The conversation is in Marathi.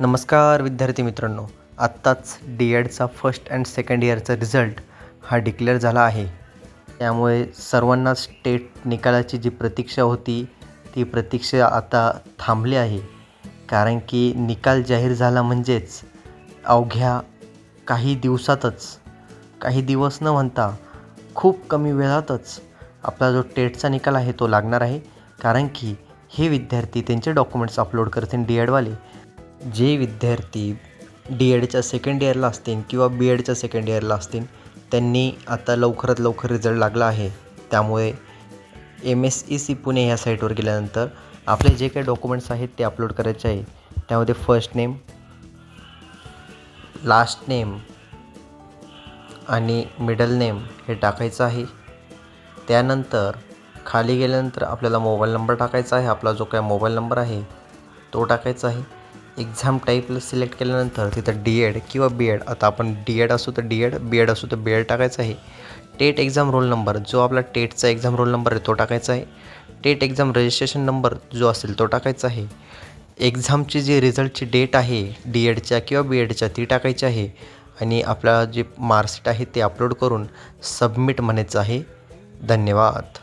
नमस्कार विद्यार्थी मित्रांनो. आत्ताच डी एडचा फर्स्ट अँड सेकंड इयरचा रिझल्ट हा डिक्लेअर झाला आहे. त्यामुळे सर्वांना स्टेट निकालाची जी प्रतीक्षा होती ती प्रतीक्षा आता थांबली आहे. कारण की निकाल जाहीर झाला म्हणजेच अवघ्या काही दिवसातच काही दिवस न म्हणता खूप कमी वेळातच आपला जो टेटचा निकाल आहे तो लागणार आहे. कारण की हे विद्यार्थी त्यांचे डॉक्युमेंट्स अपलोड करतील डी एडवाले जे विद्यार्थी डी एडच्या सेकंड इयरला असतील किंवा बी एडच्या सेकंड इयरला असतील त्यांनी आता लवकरात लवकर रिझल्ट लागला आहे. त्यामुळे M S E C Pune ह्या साईटवर गेल्यानंतर आपले जे काही डॉक्युमेंट्स आहेत ते अपलोड करायचे आहे. त्यामध्ये फर्स्ट नेम लास्ट नेम आणि मिडल नेम हे टाकायचं आहे. त्यानंतर खाली गेल्यानंतर आपल्याला मोबाईल नंबर टाकायचा आहे. आपला जो काय मोबाईल नंबर आहे तो टाकायचा आहे. एक्झाम टाईपला सिलेक्ट केल्यानंतर तिथं डी एड किंवा बी एड आता आपण डी एड असू तर डी एड बी एड असू तर बी एड टाकायचं आहे. टेट एक्झाम रोल नंबर जो आपला टेटचा एक्झाम रोल नंबर आहे तो टाकायचा आहे. टेट एक्झाम रजिस्ट्रेशन नंबर जो असेल तो टाकायचा आहे. एक्झामची जी रिझल्टची डेट आहे डी एडच्या किंवा बी एडच्या ती टाकायची आहे. आणि आपला जे मार्कशीट आहे ते अपलोड करून सबमिट म्हणायचं आहे. धन्यवाद.